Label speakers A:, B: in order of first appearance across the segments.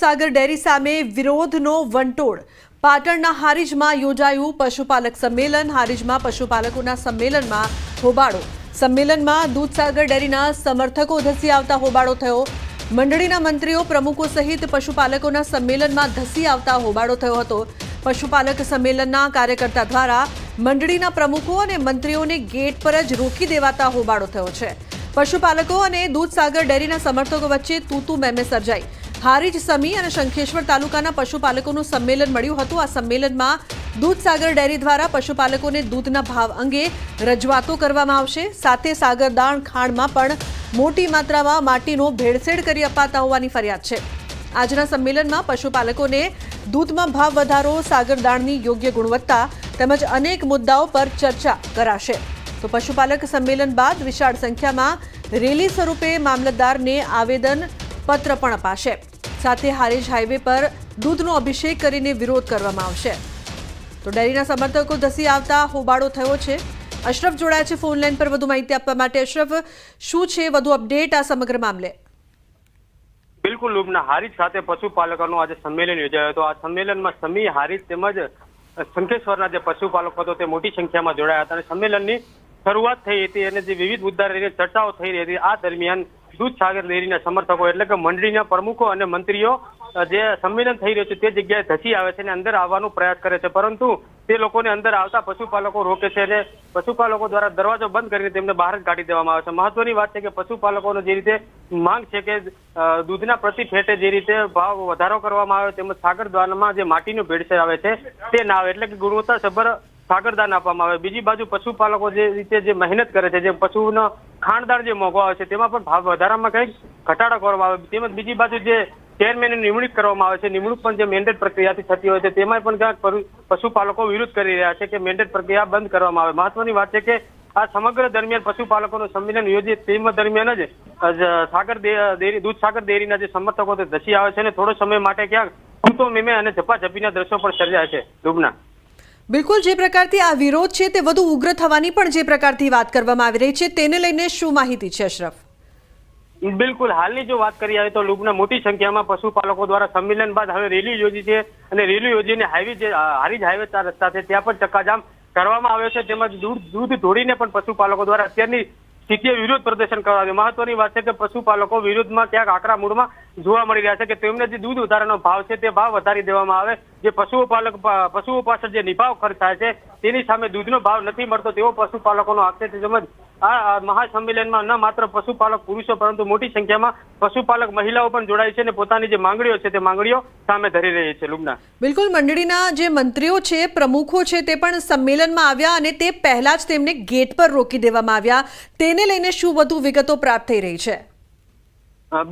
A: Dudhsagar dairy સામે વિરોધનો વંટોળ. પાટણના હારીજમાં યોજાયું પશુપાલક સંમેલન, હારીજમાં પશુપાલકોના સંમેલનમાં હોબાળો. સંમેલનમાં દૂધસાગર ડેરીના સમર્થકો ધસી આવતા હોબાળો થયો. મંડળીના મંત્રીઓ, પ્રમુખો સહિત પશુપાલકોના સંમેલનમાં ધસી આવતા હોબાળો થયો હતો. પશુપાલક સંમેલનના કાર્યકર્તા દ્વારા મંડળીના પ્રમુખો અને મંત્રીઓને ગેટ પર જ રોકી દેવાતા હોબાળો થયો છે. પશુપાલકો અને દૂધસાગર ડેરીના સમર્થકો વચ્ચે તૂતુ મેમે સર્જાઈ. હારીજ સમી અને શંખેશ્વર તાલુકાના પશુપાલકોનું સંમેલન મળ્યું હતું. આ સંમેલનમાં દૂધસાગર ડેરી દ્વારા પશુપાલકોને દૂધના ભાવ અંગે રજૂઆતો કરવામાં આવશે. સાથે સાગરદાણ ખાણમાં પણ મોટી માત્રામાં માટીનો ભેળસેળ કરી અપાતા હોવાની ફરિયાદ છે. આજના સંમેલનમાં પશુપાલકોને દૂધમાં ભાવ વધારો સાગરદાણની યોગ્ય ગુણવત્તા તેમજ અનેક મુદ્દાઓ પર ચર્ચા કરાશે. તો પશુપાલક સંમેલન બાદ વિશાળ સંખ્યામાં રેલી સ્વરૂપે મામલતદારને આવેદન પત્ર પણ અપાશે. સાથે હારીજ હાઈવે પર દૂધનો અભિષેક કરીને વિરોધ કરવામાં આવશે. તો ડેરીના સમર્થકો ધસી આવતા હોબાળો થયો છે. અશરફ જોડાયા છે ફોન લાઈન પર વધુ માહિતી આપવા માટે. અશરફ, શું છે વધુ અપડેટ આ સમગ્ર મામલે?
B: બિલકુલ, લુબના હારીજ ખાતે પશુપાલકોનું આજે સંમેલન યોજાયું હતું. આ સંમેલનમાં સમી હારીજ તેમજ શંખેશ્વરના જે પશુપાલકો હતો તે મોટી સંખ્યામાં જોડાયા હતા. અને સંમેલનની શરૂઆત થઈ હતી અને જે વિવિધ મુદ્દા લઈને ચર્ચાઓ થઈ રહી હતી, આ દરમિયાન દૂધસાગર ડેરીના સમર્થકો એટલે કે મંડળીના પ્રમુખો અને મંત્રીઓ જે સંમેલન થઈ રહ્યું છે તે જગ્યાએ ધસી આવે છે અને અંદર આવવાનો પ્રયાસ કરે છે. પરંતુ તે લોકોને અંદર આવતા પશુપાલકો રોકે છે અને પશુપાલકો દ્વારા દરવાજો બંધ કરીને તેમને બહાર જ કાઢી દેવામાં આવે છે. મહત્વની વાત છે કે પશુપાલકોનો જે રીતે માંગ છે કે દૂધના પ્રતિ ફેટે જે રીતે ભાવ વધારો કરવામાં આવે તેમજ સાગર દ્વારમાં જે માટીનું ભેળસેળ આવે છે તે ના આવે. એટલે કે ગુણવત્તાસભર સાગરદાન આપવામાં આવે. બીજી બાજુ પશુપાલકો જે રીતે જે મહેનત કરે છે, જે પશુનો ખાણદાર જે મોંઘો આવે છે, તેમાં પણ ભાવ વધારામાં કંઈક ઘટાડો કરવામાં આવે. તેમજ બીજી બાજુ જે ચેરમેનની નિમણૂક કરવામાં આવે છે, નિમણૂક પણ જે મેન્ડેટ પ્રક્રિયાથી થતી હોય છે, તેમાં પણ ક્યાંક પશુપાલકો વિરોધ કરી રહ્યા છે કે મેન્ડેટ પ્રક્રિયા બંધ કરવામાં આવે. મહત્વની વાત છે કે આ સમગ્ર દરમિયાન પશુપાલકોનું સંમેલન યોજિત તેમ દરમિયાન જ સાગર ડે- દૂધ સાગર ડેરીના જે સમર્થકો તે ધસી આવે છે અને થોડો સમય માટે ક્યાંક તૂતો મેમે અને ઝપાઝપીના દ્રશ્યો પણ સર્જાય છે. ડૂબના.
A: બિલકુલ, જે પ્રકારથી આ વિરોધ છે તે વધુ ઉગ્ર થવાની પણ જે પ્રકારથી વાત કરવામાં આવી રહી છે, તેને લઈને શું માહિતી છે અશરફ
B: બિલકુલ, હાલની જો વાત કરી આવે તો લુબના મોટી સંખ્યામાં પશુપાલકો દ્વારા સંમેલન બાદ હવે રેલી યોજી છે અને રેલી યોજીને હાઈવે જે હારીજ હાઈવે ચાર રસ્તા છે ત્યાં પણ ચક્કાજામ કરવામાં આવ્યો છે, તેમજ દૂધ દૂધ ઢોળીને પણ પશુપાલકો દ્વારા અત્યારની સ્થિતિએ વિરોધ પ્રદર્શન કરવા આવ્યું મહત્વની વાત છે કે પશુપાલકો વિરોધમાં ક્યાંક આકરા મૂળમાં જોવા મળી રહ્યા છે કે તેમને જે દૂધ વધારાનો ભાવ છે તે ભાવ વધારી દેવામાં આવે. જે પશુઓ પાલક પશુઓ પાછળ જે નિભાવ ખર્ચ થાય છે, તેની સામે દૂધનો ભાવ નથી મળતો તેવો પશુપાલકોનો આક્ષેપ છે. તેમજ આ મહાસંમેલનમાં ન માત્ર પશુપાલક પુરુષો પરંતુ મોટી સંખ્યામાં પશુપાલક મહિલાઓ પણ જોડાઈ છે અને પોતાની જે માંગણીઓ છે તે માંગણીઓ સામે ધરી રહી છે લુબના.
A: બિલકુલ મંડળીના જે મંત્રીઓ છે પ્રમુખો છે તે પણ સંમેલનમાં આવ્યા અને તે પહેલા જ તેમને ગેટ પર રોકી દેવામાં આવ્યા. તેને લઈને શું વધુ વિગતો પ્રાપ્ત થઈ રહી છે?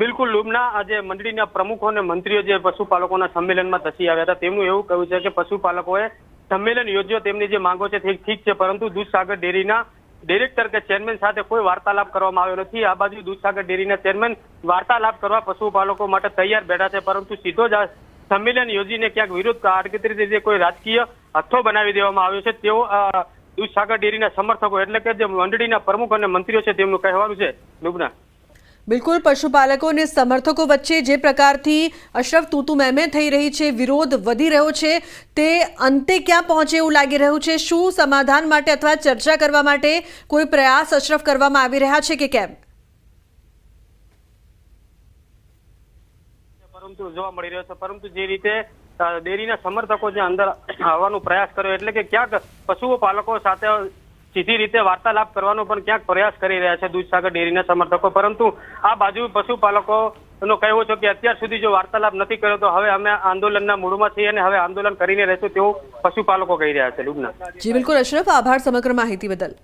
B: બિલકુલ લુબના. આજે મંડળીના પ્રમુખો અને મંત્રીઓ જે પશુપાલકોના સંમેલનમાં ધસી આવ્યા હતા તેમનું એવું કહ્યું છે કે પશુપાલકોએ સંમેલન યોજ્યો તેમની જે માંગો છે તે ઠીક છે પરંતુ દૂધસાગર ડેરીના ડિરેક્ટર કે ચેરમેન સાથે કોઈ વાર્તાલાપ કરવામાં આવ્યો નથી. આ બાજુ દૂધસાગર ડેરીના ચેરમેન વાર્તાલાપ કરવા પશુપાલકો માટે તૈયાર બેઠા છે, પરંતુ સીધો જ સંમેલન યોજીને ક્યાંક વિરોધ આડકતરી રીતે કોઈ રાજકીય હથ્થો બનાવી દેવામાં આવ્યો છે, તેઓ દૂધસાગર ડેરીના સમર્થકો એટલે કે જે મંડળીના પ્રમુખ અને મંત્રીઓ છે, તેમનું કહેવાનું છે, લુબના.
A: બિલકુલ પશુપાલકો અને સમર્થકો વચ્ચે જે પ્રકારથી અશરફ તૂતુ મેમે થઈ રહી છે, વિરોધ વધી રહ્યો છે, તે અંતે ક્યાં પહોંચે એવું લાગી રહ્યું છે? શું સમાધાન માટે અથવા ચર્ચા કરવા માટે કોઈ પ્રયાસ અશરફ કરવામાં આવી રહ્યા છે કે કેમ?
B: પરંતુ જોવા મળી રહ્યો છે, પરંતુ જે રીતે ડેરીના સમર્થકો જે અંદર આવવાનો પ્રયાસ કર્યો, એટલે કે ક્યાંક પશુઓ પાલકો સાથે સીધી રીતે વાર્તાલાપ કરવાનો પણ ક્યાંક પ્રયાસ કરી રહ્યા છે દૂધસાગર ડેરીના સમર્થકો. પરંતુ આ બાજુ પશુપાલકો નો કહેવો છે કે અત્યાર સુધી જો વાર્તાલાપ નથી કર્યો તો હવે અમે આંદોલનના મૂળમાં છીએ અને હવે આંદોલન કરીને રહેશું તેવું પશુપાલકો કહી રહ્યા છે લુબના.
A: જી, બિલકુલ. અશરફ, આભાર સમગ્ર માહિતી બદલ.